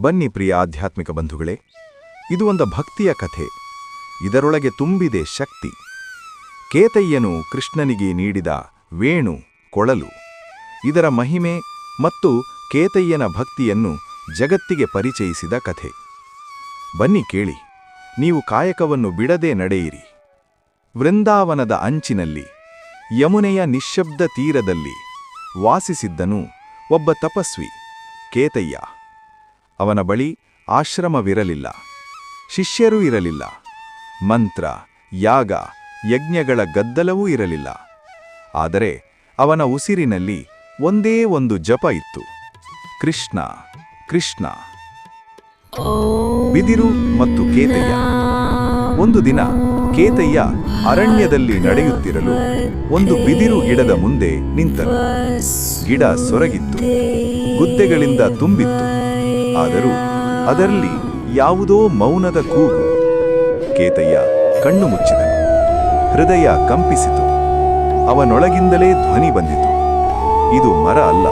ಬನ್ನಿ ಪ್ರಿಯ ಆಧ್ಯಾತ್ಮಿಕ ಬಂಧುಗಳೇ, ಇದು ಒಂದು ಭಕ್ತಿಯ ಕಥೆ. ಇದರೊಳಗೆ ತುಂಬಿದೆ ಶಕ್ತಿ. ಕೇತಯ್ಯನು ಕೃಷ್ಣನಿಗೆ ನೀಡಿದ ವೇಣು, ಕೊಳಲು. ಇದರ ಮಹಿಮೆ ಮತ್ತು ಕೇತಯ್ಯನ ಭಕ್ತಿಯನ್ನು ಜಗತ್ತಿಗೆ ಪರಿಚಯಿಸಿದ ಕಥೆ. ಬನ್ನಿ ಕೇಳಿ, ನೀವು ಕಾಯಕವನ್ನು ಬಿಡದೆ ನಡೆಯಿರಿ. ವೃಂದಾವನದ ಅಂಚಿನಲ್ಲಿ, ಯಮುನೆಯ ನಿಶ್ಶಬ್ದ ತೀರದಲ್ಲಿ ವಾಸಿಸಿದ್ದನು ಒಬ್ಬ ತಪಸ್ವಿ, ಕೇತಯ್ಯ. ಅವನ ಬಳಿ ಆಶ್ರಮವಿರಲಿಲ್ಲ. ಶಿಷ್ಯರೂ ಇರಲಿಲ್ಲ. ಮಂತ್ರ, ಯಾಗ, ಯಜ್ಞಗಳ ಗದ್ದಲವೂ ಇರಲಿಲ್ಲ. ಆದರೆ ಅವನ ಉಸಿರಿನಲ್ಲಿ ಒಂದೇ ಒಂದು ಜಪ ಇತ್ತು. ಕೃಷ್ಣ ಕೃಷ್ಣ. ಬಿದಿರು ಮತ್ತು ಕೇತಯ್ಯ. ಒಂದು ದಿನ ಕೇತಯ್ಯ ಅರಣ್ಯದಲ್ಲಿ ನಡೆಯುತ್ತಿರಲು ಒಂದು ಬಿದಿರು ಗಿಡದ ಮುಂದೆ ನಿಂತನು. ಗಿಡ ಸೊರಗಿತ್ತು. ಗುದ್ದೆಗಳಿಂದ ತುಂಬಿತ್ತು. ಆದರೂ ಅದರಲ್ಲಿ ಯಾವುದೋ ಮೌನದ ಕೂಗು. ಕೇತಯ್ಯ ಕಣ್ಣು ಮುಚ್ಚಿದನು. ಹೃದಯ ಕಂಪಿಸಿತು. ಅವನೊಳಗಿಂದಲೇ ಧ್ವನಿ ಬಂದಿತು. ಇದು ಮರ ಅಲ್ಲ,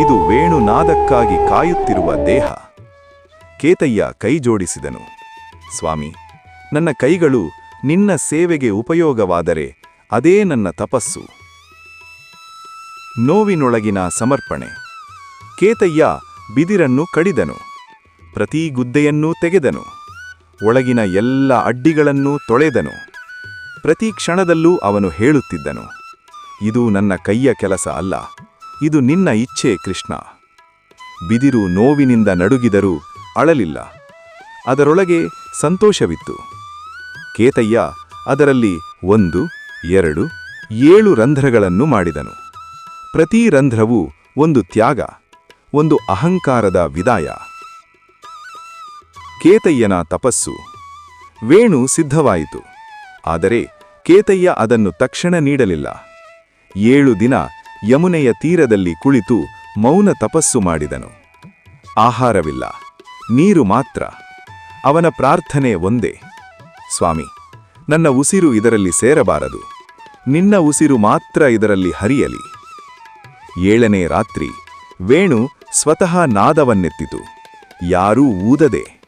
ಇದು ವೇಣುನಾದಕ್ಕಾಗಿ ಕಾಯುತ್ತಿರುವ ದೇಹ. ಕೇತಯ್ಯ ಕೈ ಜೋಡಿಸಿದನು. ಸ್ವಾಮಿ, ನನ್ನ ಕೈಗಳು ನಿನ್ನ ಸೇವೆಗೆ ಉಪಯೋಗವಾದರೆ ಅದೇ ನನ್ನ ತಪಸ್ಸು. ನೋವಿನೊಳಗಿನ ಸಮರ್ಪಣೆ. ಕೇತಯ್ಯ ಬಿದಿರನ್ನು ಕಡಿದನು. ಪ್ರತಿ ಗುದ್ದೆಯನ್ನೂ ತೆಗೆದನು. ಒಳಗಿನ ಎಲ್ಲ ಅಡ್ಡಿಗಳನ್ನೂ ತೊಳೆದನು. ಪ್ರತಿ ಕ್ಷಣದಲ್ಲೂ ಅವನು ಹೇಳುತ್ತಿದ್ದನು, ಇದು ನನ್ನ ಕೈಯ ಕೆಲಸ ಅಲ್ಲ, ಇದು ನಿನ್ನ ಇಚ್ಛೆ ಕೃಷ್ಣ. ಬಿದಿರು ನೋವಿನಿಂದ ನಡುಗಿದರೂ ಅಳಲಿಲ್ಲ. ಅದರೊಳಗೆ ಸಂತೋಷವಿತ್ತು. ಕೇತಯ್ಯ ಅದರಲ್ಲಿ ಒಂದು, ಎರಡು, ಏಳು ರಂಧ್ರಗಳನ್ನು ಮಾಡಿದನು. ಪ್ರತಿ ರಂಧ್ರವೂ ಒಂದು ತ್ಯಾಗ. ಒಂದು ಅಹಂಕಾರದ ವಿದಾಯ. ಕೇತಯ್ಯನ ತಪಸ್ಸು. ವೇಣು ಸಿದ್ಧವಾಯಿತು. ಆದರೆ ಕೇತಯ್ಯ ಅದನ್ನು ತಕ್ಷಣ ನೀಡಲಿಲ್ಲ. ಏಳು ದಿನ ಯಮುನೆಯ ತೀರದಲ್ಲಿ ಕುಳಿತು ಮೌನ ತಪಸ್ಸು ಮಾಡಿದನು. ಆಹಾರವಿಲ್ಲ. ನೀರು ಮಾತ್ರ. ಅವನ ಪ್ರಾರ್ಥನೆ ಒಂದೇ. ಸ್ವಾಮಿ, ನನ್ನ ಉಸಿರು ಇದರಲ್ಲಿ ಸೇರಬಾರದು. ನಿನ್ನ ಉಸಿರು ಮಾತ್ರ ಇದರಲ್ಲಿ ಹರಿಯಲಿ. ಏಳನೇ ರಾತ್ರಿ ವೇಣು ಸ್ವತಃ ನಾದವನ್ನೆತ್ತಿತು. ಯಾರೂ ಊದದೆ.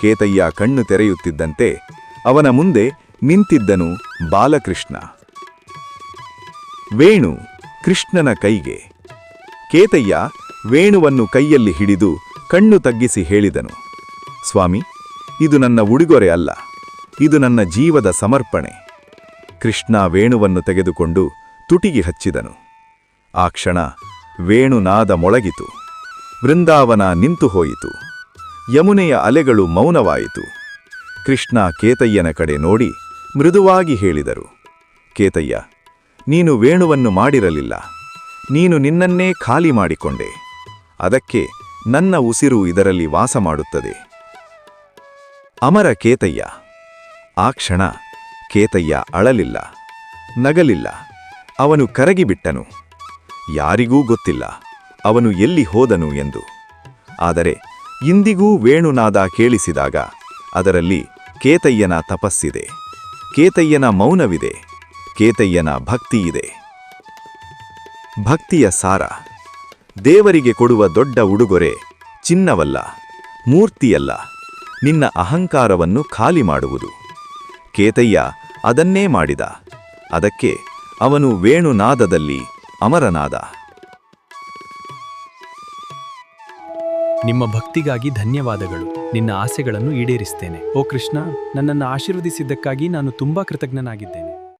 ಕೇತಯ್ಯ ಕಣ್ಣು ತೆರೆಯುತ್ತಿದ್ದಂತೆ ಅವನ ಮುಂದೆ ನಿಂತಿದ್ದನು ಬಾಲಕೃಷ್ಣ. ವೇಣು ಕೃಷ್ಣನ ಕೈಗೆ. ಕೇತಯ್ಯ ವೇಣುವನ್ನು ಕೈಯಲ್ಲಿ ಹಿಡಿದು ಕಣ್ಣು ತಗ್ಗಿಸಿ ಹೇಳಿದನು. ಸ್ವಾಮಿ, ಇದು ನನ್ನ ಉಡುಗೊರೆ ಅಲ್ಲ. ಇದು ನನ್ನ ಜೀವದ ಸಮರ್ಪಣೆ. ಕೃಷ್ಣ ವೇಣುವನ್ನು ತೆಗೆದುಕೊಂಡು ತುಟಿಗೆ ಹಚ್ಚಿದನು. ಆ ಕ್ಷಣ ವೇಣುನಾದ ಮೊಳಗಿತು. ವೃಂದಾವನ ನಿಂತು ಹೋಯಿತು. ಯಮುನೆಯ ಅಲೆಗಳು ಮೌನವಾಯಿತು. ಕೃಷ್ಣ ಕೇತಯ್ಯನ ಕಡೆ ನೋಡಿ ಮೃದುವಾಗಿ ಹೇಳಿದರು. ಕೇತಯ್ಯ, ನೀನು ವೇಣುವನ್ನು ಮಾಡಿರಲಿಲ್ಲ. ನೀನು ನಿನ್ನನ್ನೇ ಖಾಲಿ ಮಾಡಿಕೊಂಡೆ. ಅದಕ್ಕೆ ನನ್ನ ಉಸಿರು ಇದರಲ್ಲಿ ವಾಸ ಮಾಡುತ್ತದೆ. ಅಮರ ಕೇತಯ್ಯ, ಆ ಕ್ಷಣ ಕೇತಯ್ಯ ಅಳಲಿಲ್ಲ, ನಗಲಿಲ್ಲ. ಅವನು ಕರಗಿಬಿಟ್ಟನು. ಯಾರಿಗೂ ಗೊತ್ತಿಲ್ಲ. ಅವನು ಎಲ್ಲಿ ಹೋದನು ಎಂದು. ಆದರೆ ಇಂದಿಗೂ ವೇಣುನಾದ ಕೇಳಿಸಿದಾಗ ಅದರಲ್ಲಿ ಕೇತಯ್ಯನ ತಪಸ್ಸಿದೆ. ಕೇತಯ್ಯನ ಮೌನವಿದೆ. ಕೇತಯ್ಯನ ಭಕ್ತಿಯಿದೆ. ಭಕ್ತಿಯ ಸಾರ. ದೇವರಿಗೆ ಕೊಡುವ ದೊಡ್ಡ ಉಡುಗೊರೆ ಚಿನ್ನವಲ್ಲ, ಮೂರ್ತಿಯಲ್ಲ, ನಿನ್ನ ಅಹಂಕಾರವನ್ನು ಖಾಲಿ ಮಾಡುವುದು. ಕೇತಯ್ಯ ಅದನ್ನೇ ಮಾಡಿದ. ಅದಕ್ಕೆ ಅವನು ವೇಣುನಾದದಲ್ಲಿ ಅಮರನಾದ. ನಿಮ್ಮ ಭಕ್ತಿಗಾಗಿ ಧನ್ಯವಾದಗಳು. ನಿನ್ನ ಆಸೆಗಳನ್ನು ಈಡೇರಿಸ್ತೇನೆ. ಓ ಕೃಷ್ಣ ನನ್ನನ್ನು ಆಶೀರ್ವದಿಸಿದ್ದಕ್ಕಾಗಿ ನಾನು ತುಂಬಾ ಕೃತಜ್ಞನಾಗಿದ್ದೇನೆ.